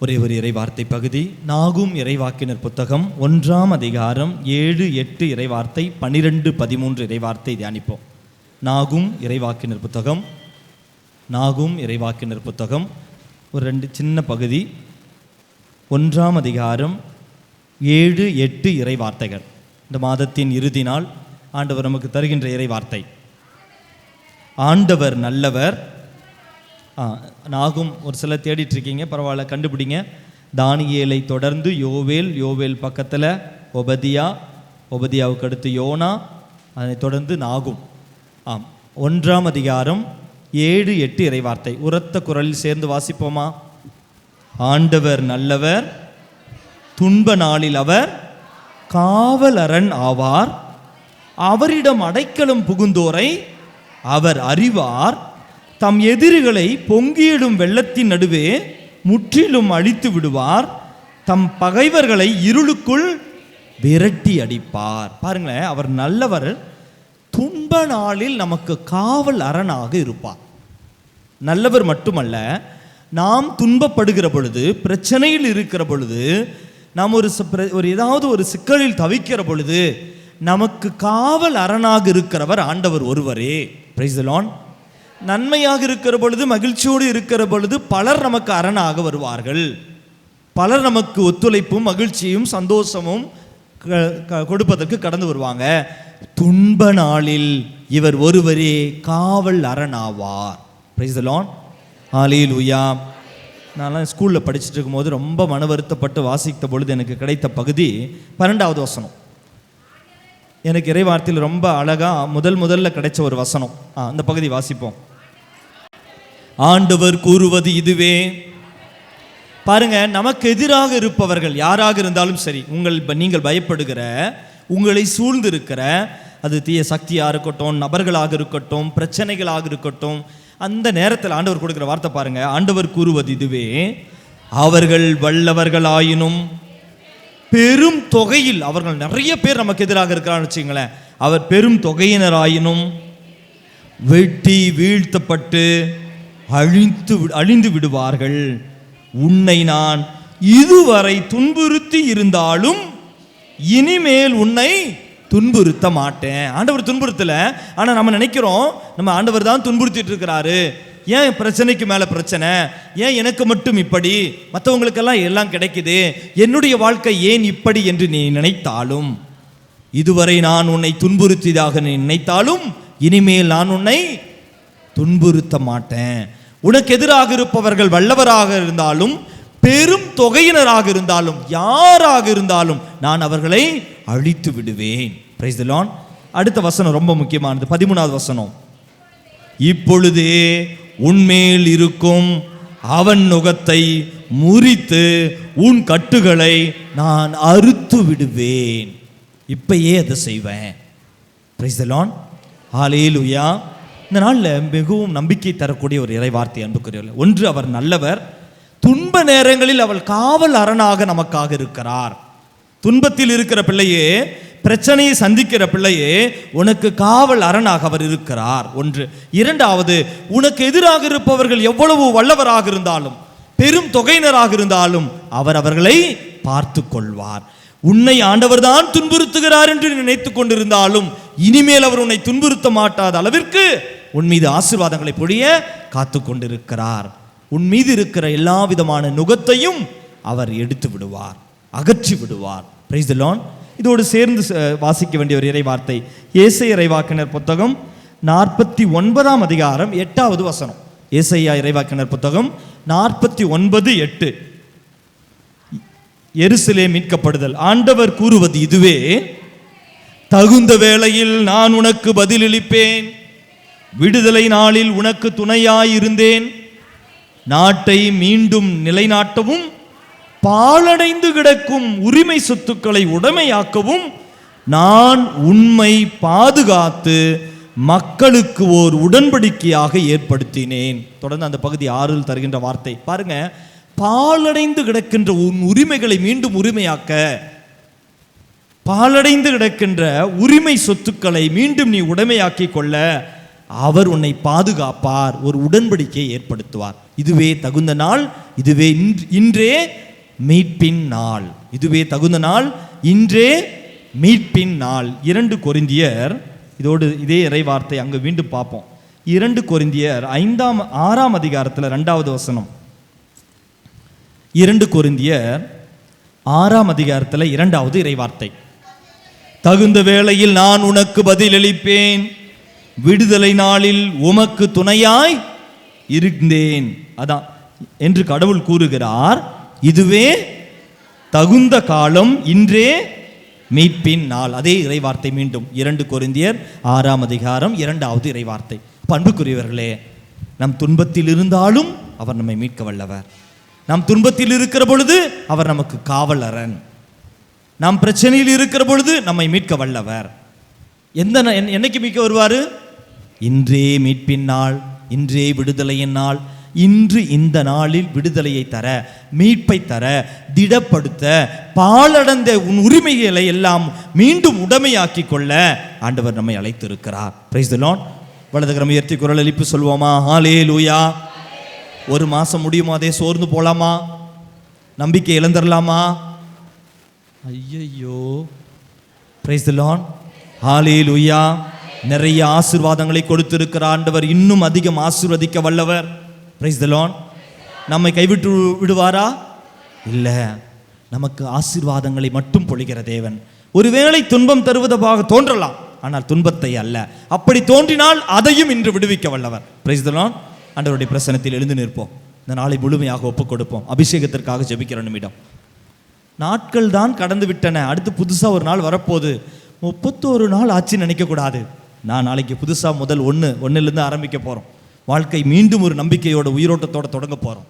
ஒரே ஒரு இறைவார்த்தை பகுதி. நாகும் இறைவாக்கினர் புத்தகம் ஒன்றாம் அதிகாரம் ஏழு எட்டு இறைவார்த்தை பனிரெண்டு பதிமூன்று இறைவார்த்தை தியானிப்போம். நாகும் இறைவாக்கினர் புத்தகம். நாகும் இறைவாக்கினர் புத்தகம். ஒரு ரெண்டு சின்ன பகுதி. ஒன்றாம் அதிகாரம் ஏழு எட்டு இறைவார்த்தைகள். இந்த மாதத்தின் இறுதி நாள் ஆண்டவர் நமக்கு தருகின்ற இறைவார்த்தை. ஆண்டவர் நல்லவர் நாகும் ஒரு சிலர் தேடிட்டு இருக்கீங்க பரவாயில்ல கண்டுபிடிங்க. தானியேலை தொடர்ந்து யோவேல் யோவேல் பக்கத்தில் ஒபதியா ஒபதியாவுக்கு அடுத்து யோனா அதனைத் தொடர்ந்து நாகும். ஆம் ஒன்றாம் அதிகாரம் ஏழு எட்டு இறைவார்த்தை. உரத்த குரலில் சேர்ந்து வாசிப்போமா? ஆண்டவர் நல்லவர் துன்ப நாளில் அவர் காவலரன் ஆவார். அவரிடம் அடைக்கலம் புகுந்தோரை அவர் அறிவார். தம் எதிரிகளை பொங்கியிடும் வெள்ளத்தின் நடுவே முற்றிலும் அழித்து விடுவார். தம் பகைவர்களை இருளுக்குள் விரட்டி அடிப்பார். பாருங்களேன் அவர் நல்லவர். துன்ப நாளில் நமக்கு காவல் அரணாக இருப்பார். நல்லவர் மட்டுமல்ல நாம் துன்பப்படுகிற பொழுது பிரச்சனையில் இருக்கிற பொழுது நாம் ஒரு பிர- ஒரு ஏதாவது ஒரு சிக்கலில் தவிக்கிற பொழுது நமக்கு காவல் அரணாக இருக்கிறவர் ஆண்டவர் ஒருவரே. பிரைசலான் நன்மையாக இருக்கிற பொழுது மகிழ்ச்சியோடு இருக்கிற பொழுது பலர் நமக்கு அரணாக வருவார்கள். பலர் நமக்கு ஒத்துழைப்பும் மகிழ்ச்சியும் சந்தோஷமும் க- க- கொடுப்பதற்கு கடந்து வருவாங்க. துன்ப நாளில் இவர் ஒருவரே காவல் அரணாவார். பிரைஸ் ஆலியில் உயா நான்லாம் ஸ்கூலில் படிச்சுட்டு இருக்கும்போது ரொம்ப மன வருத்தப்பட்டு வாசித்த பொழுது எனக்கு கிடைத்த பகுதி பன்னெண்டாவது வசனம். எனக்கு இறைவார்த்தையில் ரொம்ப அழகா முதல் முதல்ல கிடைச்ச ஒரு வசனம். அந்த பகுதி வாசிப்போம். ஆண்டவர் கூறுவது இதுவே. பாருங்க நமக்கு எதிராக இருப்பவர்கள் யாராக இருந்தாலும் சரி உங்கள் நீங்கள் பயப்படுகிற உங்களை சூழ்ந்திருக்கிற அது தீய சக்தியாக இருக்கட்டும் நபர்களாக இருக்கட்டும் பிரச்சனைகளாக இருக்கட்டும் அந்த நேரத்தில் ஆண்டவர் கொடுக்குற வார்த்தை பாருங்க ஆண்டவர் கூறுவது இதுவே. அவர்கள் வல்லவர்களாயினும் பெரும் தொகையில் அவர்கள் நிறைய பேர் நமக்கு எதிராக இருக்கிறான்னு வச்சுங்களேன் அவர் பெரும் தொகையினராயினும் வெட்டி வீழ்த்தப்பட்டு அழிந்து வி- அழிந்து விடுவார்கள். உன்னை நான் இதுவரை துன்புறுத்தி இருந்தாலும் இனிமேல் உன்னை துன்புறுத்த மாட்டேன். ஆண்டவர் துன்புறுத்தல. ஆனா நம்ம நினைக்கிறோம் நம்ம ஆண்டவர் தான் துன்புறுத்திட்டு இருக்கிறாரு. ஏன் பிரச்சனைக்கு மேல பிரச்சனை? ஏன் எனக்கு மட்டும் இப்படி? மற்றவங்களுக்கெல்லாம் எல்லாம் கிடைக்குது. என்னுடைய வாழ்க்கை ஏன் இப்படி என்று நீ நினைத்தாலும் இதுவரை நான் உன்னை துன்புறுத்தியதாக நீ நினைத்தாலும் இனிமேல் நான் உன்னை துன்புறுத்த மாட்டேன். உனக்கு எதிராக இருப்பவர்கள் வல்லவராக இருந்தாலும் பெரும் தொகையினராக இருந்தாலும் யாராக இருந்தாலும் நான் அவர்களை அழித்து விடுவேன். பிரைஸ் லான் அடுத்த வசனம் ரொம்ப முக்கியமானது. பதிமூணாவது வசனம். இப்பொழுதே உன்மேல் இருக்கும் அவன் நுகத்தை முறித்து உன் கட்டுகளை நான் அறுத்து விடுவேன். இப்பயே அதை செய்வேன். பிரைஸ் லான் ஹalleluya இந்த நாளில் மிகவும் நம்பிக்கை தரக்கூடிய ஒரு இறைவார்த்தை அன்புக்குரியவர்கள். ஒன்று அவர் நல்லவர். துன்ப நேரங்களில் அவள் காவல் அரணாக நமக்காக இருக்கிறார். துன்பத்தில் இருக்கிற பிள்ளையே பிரச்சனையை சந்திக்கிற பிள்ளையே உனக்கு காவல் அரணாக அவர் இருக்கிறார். ஒன்று. இரண்டாவது உனக்கு எதிராக இருப்பவர்கள் எவ்வளவு வல்லவராக இருந்தாலும் பெரும் தொகையினராக இருந்தாலும் அவர் அவர்களை பார்த்து கொள்வார். உன்னை ஆண்டவர் தான் துன்புறுத்துகிறார் என்று நினைத்து கொண்டிருந்தாலும் இனிமேல் அவர் உன்னை துன்புறுத்த மாட்டாத அளவிற்கு உன் மீது ஆசீர்வாதங்களை பொழிய காத்து கொண்டிருக்கிறார் உன் மீது இருக்கிற எல்லா விதமான நுகத்தையும் அவர் எடுத்து விடுவார் அகற்றி விடுவார். பிரைஸ் லான் இதோடு சேர்ந்து ச- வாசிக்க வேண்டிய ஒரு இறை வார்த்தை ஏசை இறைவாக்கினர் புத்தகம் நாற்பத்தி ஒன்பதாம் அதிகாரம் எட்டாவது வசனம். ஏசையா இறைவாக்கினர் புத்தகம் நாற்பத்தி ஒன்பது எட்டு. எருசலே மீட்கப்படுதல். ஆண்டவர் கூறுவது இதுவே தகுந்த வேளையில் நான் உனக்கு பதிலளிப்பேன். விடுதலை நாளில் உனக்கு துணையாயிருந்தேன். நாட்டை மீண்டும் நிலைநாட்டவும் பாழடைந்து கிடக்கும் உரிமை சொத்துக்களை உடைமையாக்கவும் நான் உண்மை பாதுகாத்து மக்களுக்கு ஓர் உடன்படிக்கையாக ஏற்படுத்தினேன். தொடர்ந்து அந்த பகுதி ஆறில் தருகின்ற வார்த்தை. பாருங்க பாழடைந்து கிடக்கின்ற உன் உரிமைகளை மீண்டும் உரிமையாக்க பாழடைந்து கிடக்கின்ற உரிமை சொத்துக்களை மீண்டும் நீ உடைமையாக்கி கொள்ள அவர் உன்னை பாதுகாப்பார் ஒரு உடன்படிக்கையை ஏற்படுத்துவார். இதுவே தகுந்த நாள் இதுவே இன்றே மீட்பின் நாள். இதுவே தகுந்த நாள் இன்றே மீட்பின் நாள். இரண்டு கொரிந்தியர் இதோடு இதே இறைவார்த்தை அங்கு மீண்டும் பார்ப்போம். இரண்டு கொரிந்தியர் ஐந்தாம் ஆறாம் அதிகாரத்தில் ரெண்டாவது வசனம். இரண்டு கொரிந்தியர் ஆறாம் அதிகாரத்தில் இரண்டாவது இறைவார்த்தை தகுந்த வேளையில் நான் உனக்கு பதிலளிப்பேன். விடுதலை நாளில் உமக்கு துணையாய் இருந்தேன். அதான் என்று கடவுள் கூறுகிறார் இதுவே தகுந்த காலம் இன்றே மீட்பின் நாள். அதே இறைவார்த்தை மீண்டும் இரண்டு கொரிந்தியர் ஆறாம் அதிகாரம் இரண்டாவது இறைவார்த்தை. பண்புக்குரியவர்களே நம் துன்பத்தில் இருந்தாலும் அவர் நம்மை மீட்க வல்லவர். நம் துன்பத்தில் இருக்கிற பொழுது அவர் நமக்கு காவலரன். நாம் பிரச்சனையில் இருக்கிற பொழுது நம்மை மீட்க வல்லவர். எந்த என்- என்னைக்கு மீட்க வருவார்? இன்றே மீட்பின் நாள் இன்றே விடுதலையின் நாள் இன்று இந்த நாளில் விடுதலையை தர மீட்பை தர திடப்படுத்த பாலடைந்த உன் உரிமைகளை எல்லாம் மீண்டும் உடமையாக்கி கொள்ள ஆண்டவர் நம்மை அழைத்திருக்கிறார். பிரைஸ் தி வலதுகரம் உயர்த்தி குரல் எழுப்பி சொல்வோமா? ஹாலே லூயா ஒரு மாதம் முடியுமா? அதே சோர்ந்து போகலாமா நம்பிக்கை இழந்துடலாமா ஐயையோ. பிரைஸ் தி ஹாலே லூயா நிறைய ஆசிர்வாதங்களை கொடுத்திருக்கிற ஆண்டவர் இன்னும் அதிகம் ஆசீர்வதிக்க வல்லவர். பிரைஸ் தலோன் நம்மை கைவிட்டு விடுவாரா? இல்லை. நமக்கு ஆசீர்வாதங்களை மட்டும் பொழிகிற தேவன். ஒருவேளை துன்பம் தருவதாக தோன்றலாம். ஆனால் துன்பத்தை அல்ல. அப்படி தோன்றினால் அதையும் இன்று விடுவிக்க வல்லவர். பிரைஸ் தலோன் ஆண்டவருடைய பிரசனத்தில் எழுந்து நிற்போம். இந்த நாளை முழுமையாக ஒப்புக் கொடுப்போம். அபிஷேகத்திற்காக ஜெபிக்கிற நிமிடம். நாட்கள் தான் கடந்து விட்டன. அடுத்து புதுசாக ஒரு நாள் வரப்போகுது. முப்பத்தோரு நாள் ஆச்சுன்னு நினைக்கக்கூடாது. நான் நாளைக்கு புதுசாக முதல் ஒன்று ஒன்றுலேருந்து ஆரம்பிக்க போகிறோம் வாழ்க்கை மீண்டும் ஒரு நம்பிக்கையோட உயிரோட்டத்தோட தொடங்க போகிறோம்